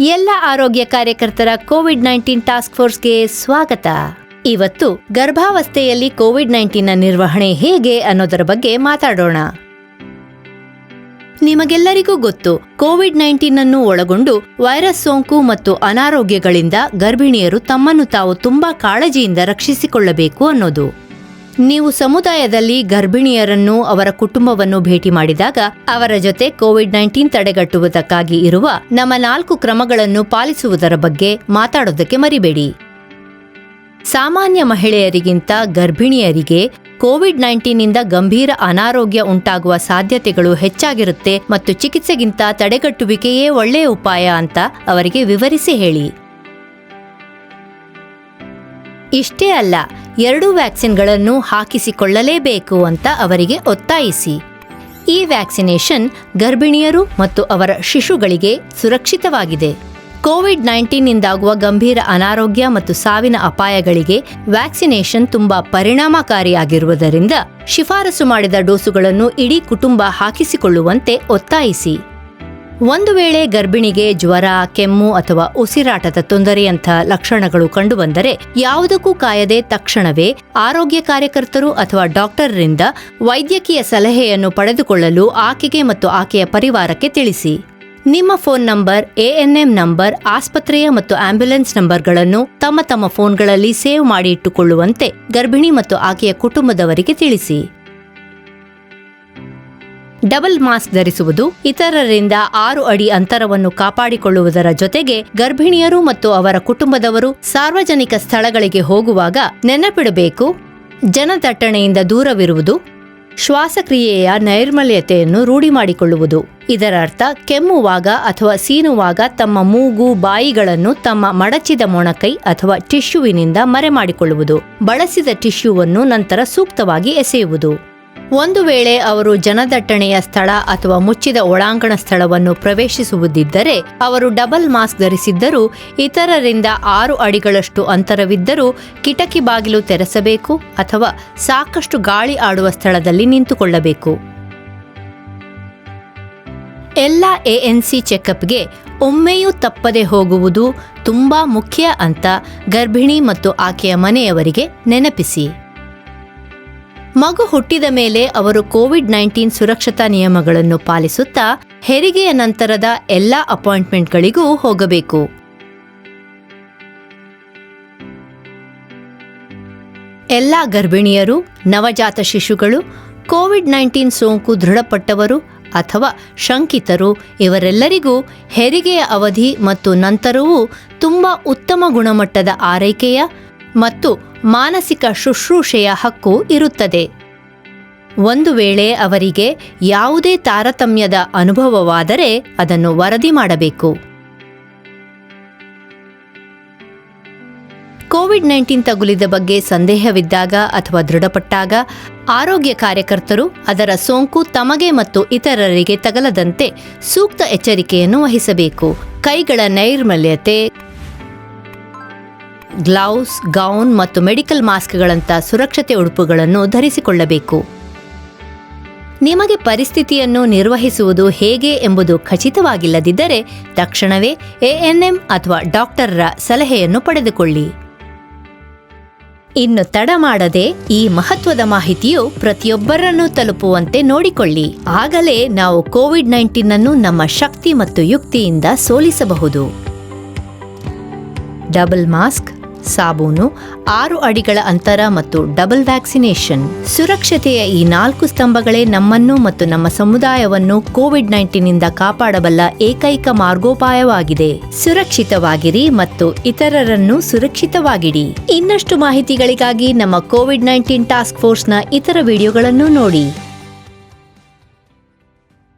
ಎಲ್ಲ ಆರೋಗ್ಯ ಕಾರ್ಯಕರ್ತರ ಕೋವಿಡ್ ನೈನ್ಟೀನ್ ಟಾಸ್ಕ್ ಫೋರ್ಸ್ಗೆ ಸ್ವಾಗತ. ಇವತ್ತು ಗರ್ಭಾವಸ್ಥೆಯಲ್ಲಿ ಕೋವಿಡ್ ನೈನ್ಟೀನ್ನ ನಿರ್ವಹಣೆ ಹೇಗೆ ಅನ್ನೋದರ ಬಗ್ಗೆ ಮಾತಾಡೋಣ. ನಿಮಗೆಲ್ಲರಿಗೂ ಗೊತ್ತು ಕೋವಿಡ್ ನೈನ್ಟೀನ್ ಅನ್ನು ಒಳಗೊಂಡು ವೈರಸ್ ಸೋಂಕು ಮತ್ತು ಅನಾರೋಗ್ಯಗಳಿಂದ ಗರ್ಭಿಣಿಯರು ತಮ್ಮನ್ನು ತಾವು ತುಂಬಾ ಕಾಳಜಿಯಿಂದ ರಕ್ಷಿಸಿಕೊಳ್ಳಬೇಕು ಅನ್ನೋದು. ನೀವು ಸಮುದಾಯದಲ್ಲಿ ಗರ್ಭಿಣಿಯರನ್ನು ಅವರ ಕುಟುಂಬವನ್ನು ಭೇಟಿ ಮಾಡಿದಾಗ ಅವರ ಜೊತೆ ಕೋವಿಡ್ ನೈನ್ಟೀನ್ ತಡೆಗಟ್ಟುವುದಕ್ಕಾಗಿ ಇರುವ ನಮ್ಮ ನಾಲ್ಕು ಕ್ರಮಗಳನ್ನು ಪಾಲಿಸುವುದರ ಬಗ್ಗೆ ಮಾತಾಡೋದಕ್ಕೆ ಮರಿಬೇಡಿ. ಸಾಮಾನ್ಯ ಮಹಿಳೆಯರಿಗಿಂತ ಗರ್ಭಿಣಿಯರಿಗೆ ಕೋವಿಡ್ ನೈನ್ಟೀನ್ನಿಂದ ಗಂಭೀರ ಅನಾರೋಗ್ಯ ಉಂಟಾಗುವ ಸಾಧ್ಯತೆಗಳು ಹೆಚ್ಚಾಗಿರುತ್ತೆ ಮತ್ತು ಚಿಕಿತ್ಸೆಗಿಂತ ತಡೆಗಟ್ಟುವಿಕೆಯೇ ಒಳ್ಳೆಯ ಉಪಾಯ ಅಂತ ಅವರಿಗೆ ವಿವರಿಸಿ ಹೇಳಿ. ಇಷ್ಟೇ ಅಲ್ಲ, ಎರಡೂ ವ್ಯಾಕ್ಸಿನ್ಗಳನ್ನು ಹಾಕಿಸಿಕೊಳ್ಳಲೇಬೇಕು ಅಂತ ಅವರಿಗೆ ಒತ್ತಾಯಿಸಿ. ಈ ವ್ಯಾಕ್ಸಿನೇಷನ್ ಗರ್ಭಿಣಿಯರು ಮತ್ತು ಅವರ ಶಿಶುಗಳಿಗೆ ಸುರಕ್ಷಿತವಾಗಿದೆ. ಕೋವಿಡ್ ನೈನ್ಟೀನ್ನಿಂದಾಗುವ ಗಂಭೀರ ಅನಾರೋಗ್ಯ ಮತ್ತು ಸಾವಿನ ಅಪಾಯಗಳಿಗೆ ವ್ಯಾಕ್ಸಿನೇಷನ್ ತುಂಬಾ ಪರಿಣಾಮಕಾರಿಯಾಗಿರುವುದರಿಂದ ಶಿಫಾರಸು ಮಾಡಿದ ಡೋಸುಗಳನ್ನು ಇಡೀ ಕುಟುಂಬ ಹಾಕಿಸಿಕೊಳ್ಳುವಂತೆ ಒತ್ತಾಯಿಸಿ. ಒಂದು ವೇಳೆ ಗರ್ಭಿಣಿಗೆ ಜ್ವರ, ಕೆಮ್ಮು ಅಥವಾ ಉಸಿರಾಟದ ತೊಂದರೆಯಂಥ ಲಕ್ಷಣಗಳು ಕಂಡುಬಂದರೆ ಯಾವುದಕ್ಕೂ ಕಾಯದೆ ತಕ್ಷಣವೇ ಆರೋಗ್ಯ ಕಾರ್ಯಕರ್ತರು ಅಥವಾ ಡಾಕ್ಟರ್ರಿಂದ ವೈದ್ಯಕೀಯ ಸಲಹೆಯನ್ನು ಪಡೆದುಕೊಳ್ಳಲು ಆಕೆಗೆ ಮತ್ತು ಆಕೆಯ ಪರಿವಾರಕ್ಕೆ ತಿಳಿಸಿ. ನಿಮ್ಮ ಫೋನ್ ನಂಬರ್ ಎಎನ್ಎಂ ನಂಬರ್, ಆಸ್ಪತ್ರೆಯ ಮತ್ತು ಆಂಬ್ಯುಲೆನ್ಸ್ ನಂಬರ್ಗಳನ್ನು ತಮ್ಮ ತಮ್ಮ ಫೋನ್ಗಳಲ್ಲಿ ಸೇವ್ ಮಾಡಿ ಇಟ್ಟುಕೊಳ್ಳುವಂತೆ ಗರ್ಭಿಣಿ ಮತ್ತು ಆಕೆಯ ಕುಟುಂಬದವರಿಗೆ ತಿಳಿಸಿ. ಡಬಲ್ ಮಾಸ್ಕ್ ಧರಿಸುವುದು ಇತರರಿಂದ ಆರು ಅಡಿ ಅಂತರವನ್ನು ಕಾಪಾಡಿಕೊಳ್ಳುವುದರ ಜೊತೆಗೆ ಗರ್ಭಿಣಿಯರು ಮತ್ತು ಅವರ ಕುಟುಂಬದವರು ಸಾರ್ವಜನಿಕ ಸ್ಥಳಗಳಿಗೆ ಹೋಗುವಾಗ ನೆನಪಿಡಬೇಕು. ಜನದಟ್ಟಣೆಯಿಂದ ದೂರವಿರುವುದು, ಶ್ವಾಸಕ್ರಿಯೆಯ ನೈರ್ಮಲ್ಯತೆಯನ್ನು ರೂಢಿ ಮಾಡಿಕೊಳ್ಳುವುದು. ಇದರರ್ಥ ಕೆಮ್ಮುವಾಗ ಅಥವಾ ಸೀನುವಾಗ ತಮ್ಮ ಮೂಗು, ಬಾಯಿಗಳನ್ನು ತಮ್ಮ ಮಡಚಿದ ಮೊಣಕೈ ಅಥವಾ ಟಿಶ್ಯೂವಿನಿಂದ ಮರೆಮಾಡಿಕೊಳ್ಳುವುದು. ಬಳಸಿದ ಟಿಶ್ಯೂವನ್ನು ನಂತರ ಸೂಕ್ತವಾಗಿ ಎಸೆಯುವುದು. ಒಂದು ವೇಳೆ ಅವರು ಜನದಟ್ಟಣೆಯ ಸ್ಥಳ ಅಥವಾ ಮುಚ್ಚಿದ ಒಳಾಂಗಣ ಸ್ಥಳವನ್ನು ಪ್ರವೇಶಿಸುವುದಿದ್ದರೆ, ಅವರು ಡಬಲ್ ಮಾಸ್ಕ್ ಧರಿಸಿದ್ದರೂ, ಇತರರಿಂದ ಆರು ಅಡಿಗಳಷ್ಟು ಅಂತರವಿದ್ದರೂ ಕಿಟಕಿ ಬಾಗಿಲು ತೆರೆಸಬೇಕು ಅಥವಾ ಸಾಕಷ್ಟು ಗಾಳಿ ಆಡುವ ಸ್ಥಳದಲ್ಲಿ ನಿಂತುಕೊಳ್ಳಬೇಕು. ಎಲ್ಲ ಎಎನ್ಸಿ ಚೆಕಪ್ಗೆ ಒಮ್ಮೆಯೂ ತಪ್ಪದೆ ಹೋಗುವುದು ತುಂಬಾ ಮುಖ್ಯ ಅಂತ ಗರ್ಭಿಣಿ ಮತ್ತು ಆಕೆಯ ಮನೆಯವರಿಗೆ ನೆನಪಿಸಿ. ಮಗು ಹುಟ್ಟಿದ ಮೇಲೆ ಅವರು ಕೋವಿಡ್ ನೈನ್ಟೀನ್ ಸುರಕ್ಷತಾ ನಿಯಮಗಳನ್ನು ಪಾಲಿಸುತ್ತಾ ಹೆರಿಗೆಯ ನಂತರದ ಎಲ್ಲಾ ಅಪಾಯಿಂಟ್ಮೆಂಟ್ಗಳಿಗೂ ಹೋಗಬೇಕು. ಎಲ್ಲ ಗರ್ಭಿಣಿಯರು, ನವಜಾತ ಶಿಶುಗಳು ಕೋವಿಡ್ ನೈನ್ಟೀನ್ ಸೋಂಕು ದೃಢಪಟ್ಟವರು ಅಥವಾ ಶಂಕಿತರು ಇವರೆಲ್ಲರಿಗೂ ಹೆರಿಗೆಯ ಅವಧಿ ಮತ್ತು ನಂತರವೂ ತುಂಬಾ ಉತ್ತಮ ಗುಣಮಟ್ಟದ ಆರೈಕೆಯ ಮತ್ತು ಮಾನಸಿಕ ಶುಶ್ರೂಷೆಯ ಹಕ್ಕು ಇರುತ್ತದೆ. ಒಂದು ವೇಳೆ ಅವರಿಗೆ ಯಾವುದೇ ತಾರತಮ್ಯದ ಅನುಭವವಾದರೆ ಅದನ್ನು ವರದಿ ಮಾಡಬೇಕು. ಕೋವಿಡ್ ನೈನ್ಟೀನ್ ತಗುಲಿದ ಬಗ್ಗೆ ಸಂದೇಹವಿದ್ದಾಗ ಅಥವಾ ದೃಢಪಟ್ಟಾಗ ಆರೋಗ್ಯ ಕಾರ್ಯಕರ್ತರು ಅದರ ಸೋಂಕು ತಮಗೆ ಮತ್ತು ಇತರರಿಗೆ ತಗಲದಂತೆ ಸೂಕ್ತ ಎಚ್ಚರಿಕೆಯನ್ನು ವಹಿಸಬೇಕು. ಕೈಗಳ ನೈರ್ಮಲ್ಯತೆ ಗ್ಲೌಸ್, ಗೌನ್ ಮತ್ತು ಮೆಡಿಕಲ್ ಮಾಸ್ಕ್ಗಳಂಥ ಸುರಕ್ಷತೆ ಉಡುಪುಗಳನ್ನು ಧರಿಸಿಕೊಳ್ಳಬೇಕು. ನಿಮಗೆ ಪರಿಸ್ಥಿತಿಯನ್ನು ನಿರ್ವಹಿಸುವುದು ಹೇಗೆ ಎಂಬುದು ಖಚಿತವಾಗಿಲ್ಲದಿದ್ದರೆ ತಕ್ಷಣವೇ ಎಎನ್ಎಂ ಅಥವಾ ಡಾಕ್ಟರ್ರ ಸಲಹೆಯನ್ನು ಪಡೆದುಕೊಳ್ಳಿ. ಇನ್ನು ತಡ ಮಾಡದೆ ಈ ಮಹತ್ವದ ಮಾಹಿತಿಯು ಪ್ರತಿಯೊಬ್ಬರನ್ನು ತಲುಪುವಂತೆ ನೋಡಿಕೊಳ್ಳಿ. ಆಗಲೇ ನಾವು ಕೋವಿಡ್ ನೈನ್ಟೀನ್ ಅನ್ನು ನಮ್ಮ ಶಕ್ತಿ ಮತ್ತು ಯುಕ್ತಿಯಿಂದ ಸೋಲಿಸಬಹುದು. ಡಬಲ್ ಮಾಸ್ಕ್ ಸಾಬೂನು, ಆರು ಅಡಿಗಳ ಅಂತರ ಮತ್ತು ಡಬಲ್ ವ್ಯಾಕ್ಸಿನೇಷನ್. ಸುರಕ್ಷತೆಯ ಈ ನಾಲ್ಕು ಸ್ತಂಭಗಳೇ ನಮ್ಮನ್ನು ಮತ್ತು ನಮ್ಮ ಸಮುದಾಯವನ್ನು ಕೋವಿಡ್ ನೈನ್ಟೀನಿಂದ ಕಾಪಾಡಬಲ್ಲ ಏಕೈಕ ಮಾರ್ಗೋಪಾಯವಾಗಿದೆ. ಸುರಕ್ಷಿತವಾಗಿರಿ ಮತ್ತು ಇತರರನ್ನು ಸುರಕ್ಷಿತವಾಗಿಡಿ. ಇನ್ನಷ್ಟು ಮಾಹಿತಿಗಳಿಗಾಗಿ ನಮ್ಮ ಕೋವಿಡ್ ನೈನ್ಟೀನ್ ಟಾಸ್ಕ್ ಫೋರ್ಸ್ನ ಇತರ ವಿಡಿಯೋಗಳನ್ನು ನೋಡಿ.